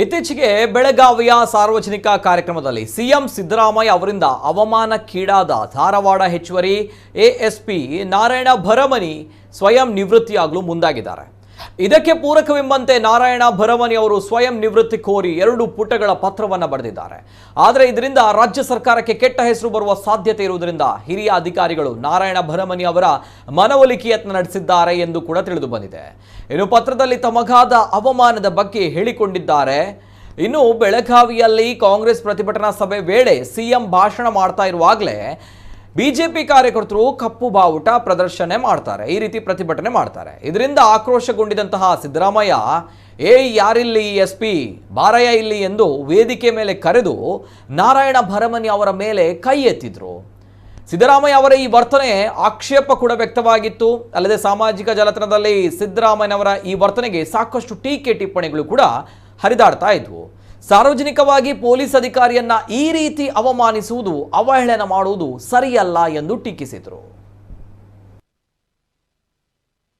ಇತ್ತೀಚೆಗೆ ಬೆಳಗಾವಿಯ ಸಾರ್ವಜನಿಕ ಕಾರ್ಯಕ್ರಮದಲ್ಲಿ ಸಿಎಂ ಸಿದ್ದರಾಮಯ್ಯ ಅವರಿಂದ ಅವಮಾನಕ್ಕೀಡಾದ ಧಾರವಾಡ ಹೆಚ್ಚುವರಿ ಎಎಸ್ಪಿ ನಾರಾಯಣ ಭರಮನಿ ಸ್ವಯಂ ನಿವೃತ್ತಿಯಾಗಲು ಮುಂದಾಗಿದ್ದಾರೆ. ಇದಕ್ಕೆ ಪೂರಕವೆಂಬಂತೆ ನಾರಾಯಣ ಭರಮನಿ ಅವರು ಸ್ವಯಂ ನಿವೃತ್ತಿ ಕೋರಿ ಎರಡು ಪುಟಗಳ ಪತ್ರವನ್ನು ಬರೆದಿದ್ದಾರೆ. ಆದರೆ ಇದರಿಂದ ರಾಜ್ಯ ಸರ್ಕಾರಕ್ಕೆ ಕೆಟ್ಟ ಹೆಸರು ಬರುವ ಸಾಧ್ಯತೆ ಇರುವುದರಿಂದ ಹಿರಿಯ ಅಧಿಕಾರಿಗಳು ನಾರಾಯಣ ಭರಮನಿ ಅವರ ಮನವೊಲಿಕೆ ಯತ್ನ ನಡೆಸಿದ್ದಾರೆ ಎಂದು ಕೂಡ ತಿಳಿದು ಬಂದಿದೆ. ಇನ್ನು ಪತ್ರದಲ್ಲಿ ತಮಗಾದ ಅವಮಾನದ ಬಗ್ಗೆ ಹೇಳಿಕೊಂಡಿದ್ದಾರೆ. ಇನ್ನು ಬೆಳಗಾವಿಯಲ್ಲಿ ಕಾಂಗ್ರೆಸ್ ಪ್ರತಿಭಟನಾ ಸಭೆ ವೇಳೆ ಸಿಎಂ ಭಾಷಣ ಮಾಡ್ತಾ ಇರುವಾಗಲೇ ಬಿಜೆಪಿ ಕಾರ್ಯಕರ್ತರು ಕಪ್ಪು ಬಾವುಟ ಪ್ರದರ್ಶನ ಮಾಡ್ತಾರೆ. ಈ ರೀತಿ ಪ್ರತಿಭಟನೆ ಮಾಡ್ತಾರೆ. ಇದರಿಂದ ಆಕ್ರೋಶಗೊಂಡಿದಂತಹ ಸಿದ್ದರಾಮಯ್ಯ, ಏ, ಯಾರಿಲ್ಲಿ ಎಸ್ ಪಿ? ಬಾರಯ್ಯ ಇಲ್ಲಿ? ಎಂದು ವೇದಿಕೆ ಮೇಲೆ ಕರೆದು ನಾರಾಯಣ ಭರಮನಿ ಅವರ ಮೇಲೆ ಕೈ ಎತ್ತಿದ್ರು. ಸಿದ್ದರಾಮಯ್ಯ ಅವರ ಈ ವರ್ತನೆ ಆಕ್ಷೇಪ ಕೂಡ ವ್ಯಕ್ತವಾಗಿತ್ತು. ಅಲ್ಲದೆ ಸಾಮಾಜಿಕ ಜಾಲತಾಣದಲ್ಲಿ ಸಿದ್ದರಾಮಯ್ಯನವರ ಈ ವರ್ತನೆಗೆ ಸಾಕಷ್ಟು ಟೀಕೆ ಟಿಪ್ಪಣಿಗಳು ಕೂಡ ಹರಿದಾಡ್ತಾ ಇದ್ವು. ಸಾರ್ವಜನಿಕವಾಗಿ ಪೊಲೀಸ್ ಅಧಿಕಾರಿಯನ್ನ ಈ ರೀತಿ ಅವಮಾನಿಸುವುದು ಅವಹೇಳನ ಮಾಡುವುದು ಸರಿಯಲ್ಲ ಎಂದು ಟೀಕಿಸಿದರು.